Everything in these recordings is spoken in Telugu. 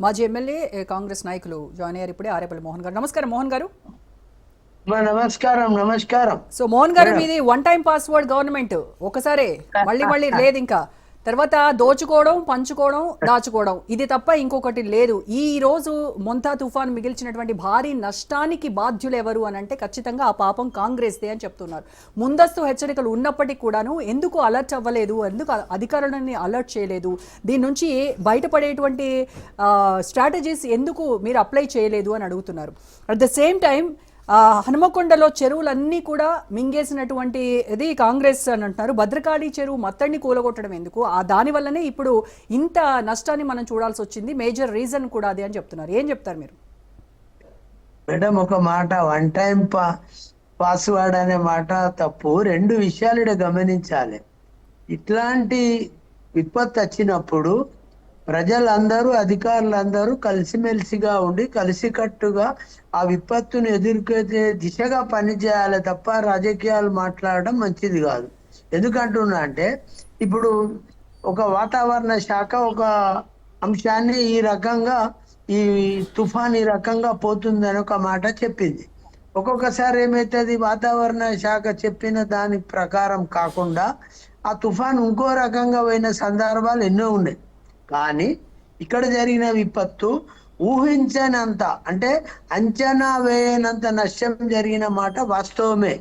మాజీ ఎమ్మెల్యే కాంగ్రెస్ నాయకులు జాయిన్ అయ్యారు ఇప్పుడే ఆరేపల్లి మోహన్ గారు. నమస్కారం మోహన్ గారు. నమస్కారం నమస్కారం. సో మోహన్ గారు మీది వన్ టైం పాస్వర్డ్ గవర్నమెంట్. ఒకసారే మళ్ళీ మళ్ళీ లేదు ఇంకా తర్వాత దోచుకోవడం పంచుకోవడం దాచుకోవడం. ఇది తప్ప ఇంకొకటి లేదు. ఈ రోజు మొంతా తుఫాన్ మిగిల్చినటువంటి భారీ నష్టానికి బాధ్యులు ఎవరు అని అంటే ఖచ్చితంగా ఆ పాపం కాంగ్రెస్దే అని చెప్తున్నారు. ముందస్తు హెచ్చరికలు ఉన్నప్పటికీ కూడాను ఎందుకు అలర్ట్ అవ్వలేదు? ఎందుకు అధికారులని అలర్ట్ చేయలేదు? దీని నుంచి బయటపడేటువంటి స్ట్రాటజీస్ ఎందుకు మీరు అప్లై చేయలేదు అని అడుగుతున్నారు. అట్ ద సేమ్ టైం హనుమకొండలో చెరువులన్నీ కూడా మింగేసినటువంటి ఇది కాంగ్రెస్ అని అంటున్నారు. భద్రకాళి చెరువు మొత్తాన్ని కూలగొట్టడం ఎందుకు? ఆ దానివల్లనే ఇప్పుడు ఇంత నష్టాన్ని మనం చూడాల్సి వచ్చింది. మేజర్ రీజన్ కూడా అది అని చెప్తున్నారు. ఏం చెప్తారు మీరు? మేడం ఒక మాట వన్ టైం పా పాస్వర్డ్ అనే మాట తప్పు. రెండు విషయాలు గమనించాలి. ఇట్లాంటి విపత్తు వచ్చినప్పుడు ప్రజలందరూ అధికారులందరూ కలిసిమెలిసిగా ఉండి కలిసికట్టుగా ఆ విపత్తును ఎదుర్కొనే దిశగా పనిచేయాలి తప్ప రాజకీయాలు మాట్లాడడం మంచిది కాదు. ఎందుకంటున్నా అంటే ఇప్పుడు ఒక వాతావరణ శాఖ ఒక అంశాన్ని ఈ రకంగా ఈ తుఫాన్ ఈ రకంగా పోతుందని ఒక మాట చెప్పింది. ఒక్కొక్కసారి ఏమైతుంది? వాతావరణ శాఖ చెప్పిన దాని ప్రకారం కాకుండా ఆ తుఫాన్ ఇంకో రకంగా పోయిన సందర్భాలు ఎన్నో ఉన్నాయి. కానీ ఇక్కడ జరిగిన విపత్తు ఊహించనంత అంటే అంచనా వేయనంత నష్టం జరిగిన మాట వాస్తవమే.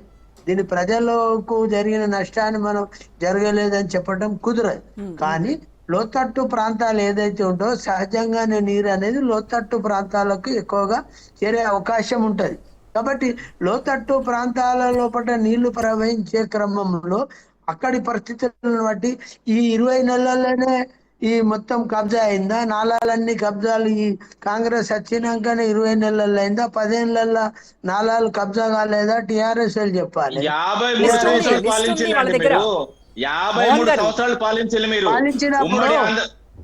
దీని ప్రజలకు జరిగిన నష్టాన్ని మనం జరగలేదని చెప్పడం కుదరదు. కానీ లోతట్టు ప్రాంతాలు ఏదైతే ఉంటో సహజంగానే నీరు అనేది లోతట్టు ప్రాంతాలకు ఎక్కువగా చేరే అవకాశం ఉంటది. కాబట్టి లోతట్టు ప్రాంతాల లోపల నీళ్ళు ప్రవహించే క్రమంలో అక్కడి పరిస్థితులను బట్టి ఈ ఇరవై నెలల్లోనే ఈ మొత్తం కబ్జా అయిందా నాలాలన్నీ కబ్జాలు ఈ కాంగ్రెస్ వచ్చినాకనే ఇరవై నెలల్లో అయిందా పదేళ్ళలో నాలాలు కబ్జా కాలేదా టిఆర్ఎస్ చెప్పాలి యాభై మూడు సంవత్సరాలు. మీరు యాభై మూడు. సంవత్సరాలు మీరు ఉమ్మడి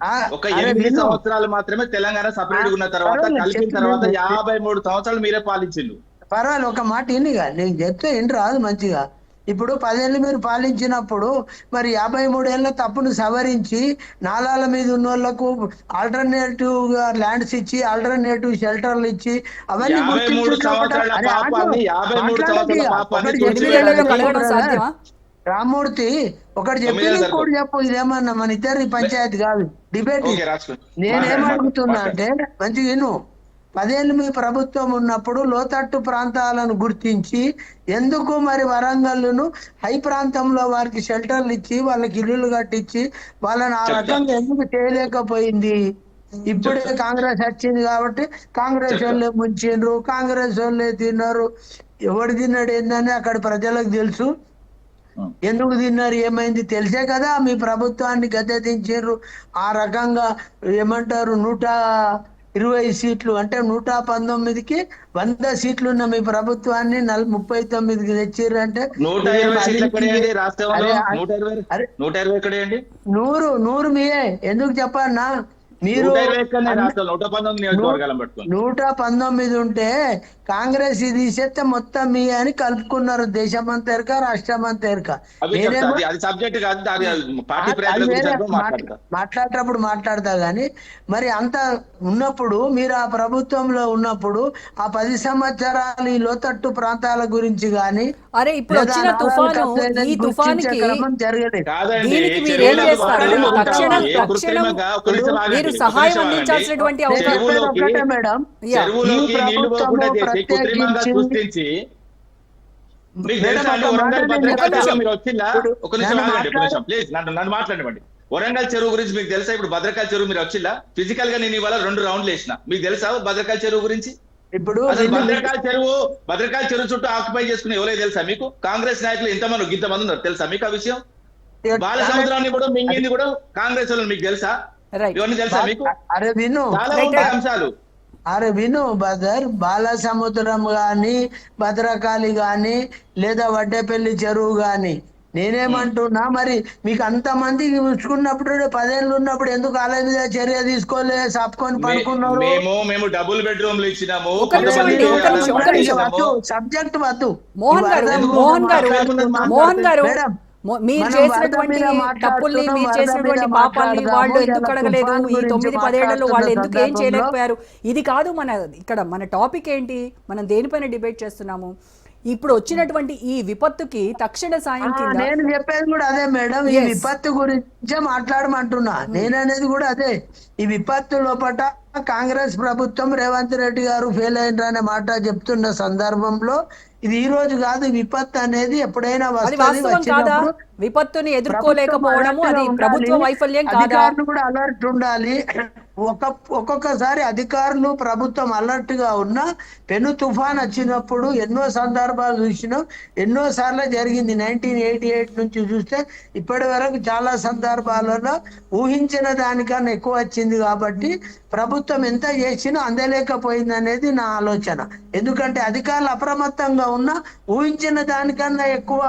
ఆ, ఒక ఎనిమిది. సంవత్సరాలు మాత్రమే తెలంగాణ సపరేట్ ఉన్న తర్వాత పర్వాలేదు, కలిపిన తర్వాత. యాభై మూడు సంవత్సరాలు మీరే పాలించిండు పర్వాలేదు ఒక మాట ఇన్నిగా నేను చెప్తే ఏంటి రాదు మంచిగా ఇప్పుడు పదేళ్ళు మీరు పాలించినప్పుడు మరి యాభై మూడేళ్ళ తప్పును సవరించి నాలాల మీద ఉన్న వాళ్ళకు ఆల్టర్నేటివ్గా ల్యాండ్స్ ఇచ్చి ఆల్టర్నేటివ్ షెల్టర్లు ఇచ్చి అవన్నీ రామ్మూర్తి ఒకటి చెప్పి కూడా చెప్పు. ఇదేమన్నా మన ఇద్దరి పంచాయతీ కాదు. డిబేట్ నేనేమడుగుతున్నా అంటే మంచిగా విను. పదేళ్ళు మీ ప్రభుత్వం ఉన్నప్పుడు లోతట్టు ప్రాంతాలను గుర్తించి ఎందుకు మరి వరంగల్లును హై ప్రాంతంలో వారికి షెల్టర్లు ఇచ్చి వాళ్ళకి ఇల్లులు కట్టించి వాళ్ళని ఆ. రకంగా ఎందుకు చేయలేకపోయింది? ఇప్పుడే కాంగ్రెస్ వచ్చింది కాబట్టి కాంగ్రెస్. వాళ్ళే ముంచిండ్రు కాంగ్రెస్ వాళ్ళే తిన్నారు. ఎవడు తిన్నాడు ఏందని అక్కడ ప్రజలకు తెలుసు. ఎందుకు తిన్నారు ఏమైంది? తెలిసే కదా మీ ప్రభుత్వాన్ని గద్దెదించారు ఆ రకంగా ఏమంటారు నూట ఇరవై సీట్లు అంటే నూట పంతొమ్మిదికి వంద సీట్లు ఉన్న మీ ప్రభుత్వాన్ని నల్ ముప్పై తొమ్మిదికి తెచ్చిర్రు అంటే నూరు నూరు మీయే. ఎందుకు చెప్పన్నా? మీరు నూట పంతొమ్మిది ఉంటే కాంగ్రెస్ ఇది తీసేస్తే మొత్తం మీ అని కలుపుకున్నారు దేశమంతా ఎరక రాష్ట్రం అంతా ఎరక. అవి చెప్తా నేనేమో అది- అది సబ్జెక్ట్ కాదు అది పార్టీ అది ప్రజల గురించి వేరే అనుకో మాట్లాడతా. మాట్లా- మాట్లాడేటప్పుడు మాట్లాడతా గానీ మరి అంత ఉన్నప్పుడు మీరు ఆ ప్రభుత్వంలో ఉన్నప్పుడు ఆ పది సంవత్సరాలు ఈ లోతట్టు ప్రాంతాల గురించి గాని అరే ఇప్పుడు వచ్చిన తుఫాను ఈ తుఫానికి మీరు సహాయం. అందించాల్సినటువంటి మేడం. సృష్టించి అండి ఒక వరంగల్. చెరువు గురించి మీకు తెలుసా? ఇప్పుడు భద్రకాళి చెరువు మీరు వచ్చిందా? ఫిజికల్గా నేను ఇవాళ రెండు రౌండ్లు వేసిన. మీకు తెలుసా భద్రకాళి చెరువు గురించి? ఇప్పుడు భద్రకాళి చెరువు భద్రకాళి చెరువు చుట్టూ ఆక్యుపై చేసుకుని ఎవరో తెలుసా మీకు? కాంగ్రెస్ నాయకులు ఇంతమంది ఇంతమంది ఉన్నారు. తెలుసా మీకు ఆ విషయం? బాల సముద్రాన్ని కూడా మింగింది కూడా కాంగ్రెస్ వాళ్ళు మీకు తెలుసా? ఇవన్నీ తెలుసా మీకు? అరే విను. చాలా ఉంటాయి. అంశాలు. అరే విను బదర్ బాలసముద్రం గాని భద్రకాళి గాని లేదా వడ్డేపల్లి చెరువు గాని. నేనేమంటున్నా మరి మీకు అంత మంది ఉంచుకున్నప్పుడు పదేళ్ళు ఉన్నప్పుడు ఎందుకు అలా మీద చర్య తీసుకోలే సాపుకొని పడుకున్నారు? మేము మేము డబుల్ బెడ్రూమ్లు ఇచ్చినాము. సబ్జెక్ట్ వద్దు మోహన్ గారు మోహన్ గారు మోహన్ మీరు చేసినటువంటి తప్పుల్ని మీరు చేసినటువంటి పాపాల్ని వాళ్ళు ఎందుకు అడగలేదు? ఈ తొమ్మిది పదేళ్ళలో వాళ్ళు ఎందుకు ఏం చేయలేకపోయారు? ఇది కాదు మన ఇక్కడ మన టాపిక్ ఏంటి? మనం దేనిపైన డిబేట్ చేస్తున్నాము? ఇప్పుడు వచ్చినటువంటి ఈ విపత్తుకి తక్షణ సాయం కింద నేను చెప్పేది కూడా అదే మేడం. ఈ. విపత్తు గురించే మాట్లాడమంటున్నా. నేను అనేది కూడా అదే. ఈ విపత్తు లోపట కాంగ్రెస్ ప్రభుత్వం రేవంత్ రెడ్డి గారు ఫెయిల్ అయినరు అనే మాట చెప్తున్న సందర్భంలో ఇది ఈ రోజు కాదు విపత్తు అనేది ఎప్పుడైనా విపత్తుని ఎదుర్కోలేకపోవడము అది ప్రభుత్వ. వైఫల్యం కాదా కూడా అలర్ట్ ఉండాలి ఒక ఒక్కొక్కసారి అధికారులు ప్రభుత్వం అలర్ట్గా ఉన్నా పెను తుఫాన్ వచ్చినప్పుడు ఎన్నో సందర్భాలు చూసినాం ఎన్నో సార్లు జరిగింది. నైన్టీన్ ఎయిటీ ఎయిట్ నుంచి చూస్తే ఇప్పటి వరకు చాలా సందర్భాలలో ఊహించిన దానికన్నా ఎక్కువ వచ్చింది కాబట్టి ప్రభుత్వం ఎంత చేసినా అందలేకపోయింది అనేది నా ఆలోచన. ఎందుకంటే అధికారులు అప్రమత్తంగా ఉన్నా ఊహించిన దానికన్నా ఎక్కువ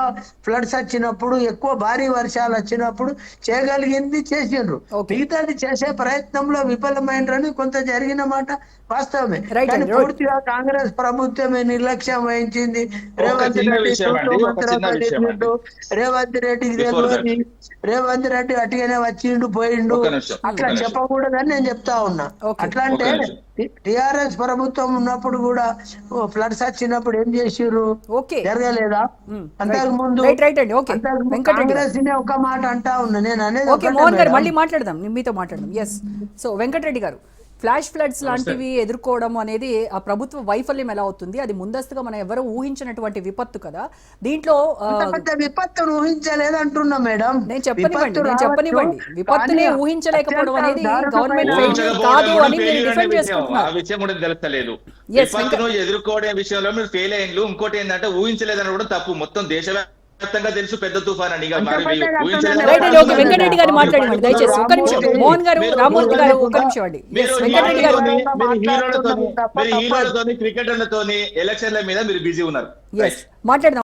ఫ్లడ్స్ వచ్చినప్పుడు ఎక్కువ భారీ వర్షాలు వచ్చినప్పుడు చేయగలిగింది చేసిండ్రు. మిగతాది చేసే ప్రయత్నంలో విఫలమైనరని కొంత జరిగిన మాట వాస్తవమే కానీ. పూర్తిగా కాంగ్రెస్ ప్రభుత్వమే నిర్లక్ష్యం వహించింది రేవంత్ రెడ్డి. రేవంత్ రెడ్డి రేవంత్ రెడ్డి అటుగానే వచ్చిండు పోయిండు అట్లా. చెప్పకూడదని నేను చెప్తా ఉన్నా. అట్లా అంటే. టిఆర్ఎస్ ప్రభుత్వం ఉన్నప్పుడు కూడా ఫ్లడ్స్ వచ్చినప్పుడు ఏం చేసిర్రు? ఓకే. జరగలేదా. అంతకు ముందు కాంగ్రెస్ ఒక మాట అంటా ఉన్నా. నేను అనేది. మళ్ళీ మాట్లాడదాం. మీతో మాట్లాడదాం. ఎస్ సో వెంకటరెడ్డి గారు ఫ్లాష్ ఫ్లడ్స్ లాంటివి ఎదుర్కోవడం అనేది ఆ ప్రభుత్వ వైఫల్యం ఎలా అవుతుంది? అది ముందస్తుగా మనం ఎవరు ఊహించినటువంటి విపత్తు కదా? దీంట్లో విపత్తును ఊహించలేదు అంటున్నా మేడం. నేను చెప్పనివ్వండి నేను చెప్పనివ్వండి. విపత్తునే ఊహించలేకపోవడం అనేది గవర్నమెంట్ కాదు అని డిఫెండ్ ఆ విషయం కూడా తెలుస్తలేదు. విపత్తును ఎదుర్కోవడం విషయంలో మీరు ఫెయిల్ అయ్యిండ్రు. ఇంకోటి ఏంటంటే ఊహించలేదని కూడా తప్పు. మొత్తం దేశవ్యాప్తంగా తెలుసు పెద్ద తుఫాన్ అని. వెంకటరెడ్డి గారు మాట్లాడండి దయచేసి. ఒక్క నిమిషం. మోహన్ గారు మీరు- రామూర్తి గారు ఒక్క నిమిషం అండి. వెంకటరెడ్డి గారు. మీరు హీరోలతోని క్రికెటర్లతోని ఎలక్షన్ల మీద మీరు బిజీ ఉన్నారు. మాట్లాడదాం.